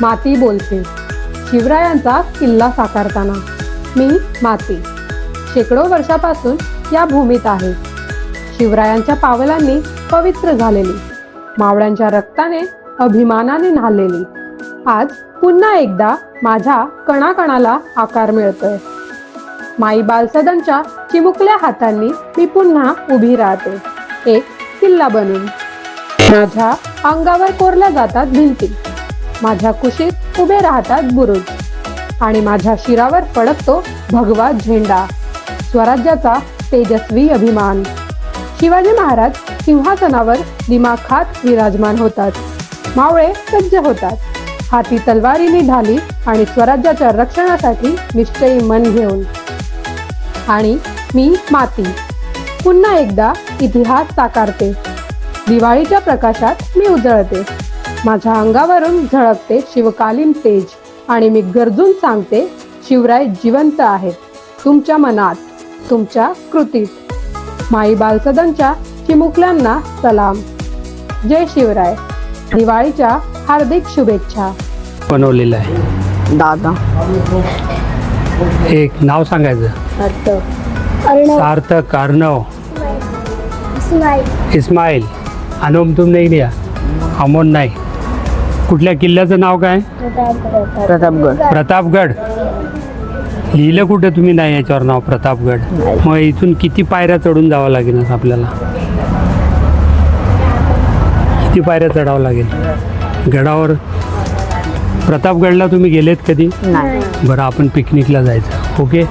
माती बोलते. शिवरायांचा किल्ला साकारताना. मी माती. शेकडो वर्षापासून या भूमीत आहे. शिवरायांच्या पावलांनी पवित्र झालेली. मावळ्यांच्या रक्ताने अभिमानाने न्हालेली. आज पुन्हा एकदा माझ्या कणाकणाला आकार मिळतोय. माई बालसदनच्या चिमुकल्या हातांनी मी पुन्हा उभी राहते. एक किल्ला बनून. माझ्या अंगावर कोरल्या जातात भिंती. माझ्या कुशीत उभे राहतात बुरुज. आणि माझ्या शिरावर फडकतो भगवा झेंडा. स्वराज्याचा तेजस्वी अभिमान. शिवाजी महाराज सिंहासनावर दिमाखात विराजमान होतात. मावळे सज्ज होतात. हाती तलवारीने ढाली आणि स्वराज्याच्या रक्षणासाठी निश्चयी मन घेऊन. आणि मी माती. पुन्हा एकदा इतिहास साकारते. दिवाळीच्या प्रकाशात मी उजळते. माझ्या अंगावरून झळकते शिवकालीन तेज आणि मी गरजून सांगते शिवराय जिवंत आहेत तुमच्या मनात तुमच्या कृतीत. माई बालसदनच्या चिमुकल्यांना सलाम. जय शिवराय. दिवाळीच्या हार्दिक शुभेच्छा. बनवलेलं आहे. दादा. एक नाव सांगायचं? अर्णव. सार्थक अर्णव. इस्माईल. इस्माईल. अनुम तुम नाही लिया. अमोन नाही कुठल्या किल्ल्याचं नाव काय? प्रतापगड. प्रतापगड. लिहिलं कुठं तुम्ही? नाही याच्यावर नाव प्रतापगड. मग इथून किती पायऱ्या चढून जावं लागेल आपल्याला? किती पायऱ्या चढावं लागेल? गडावर? प्रतापगडला तुम्ही गेलेत कधी? बरं आपण पिकनिकला जायचं. ओके?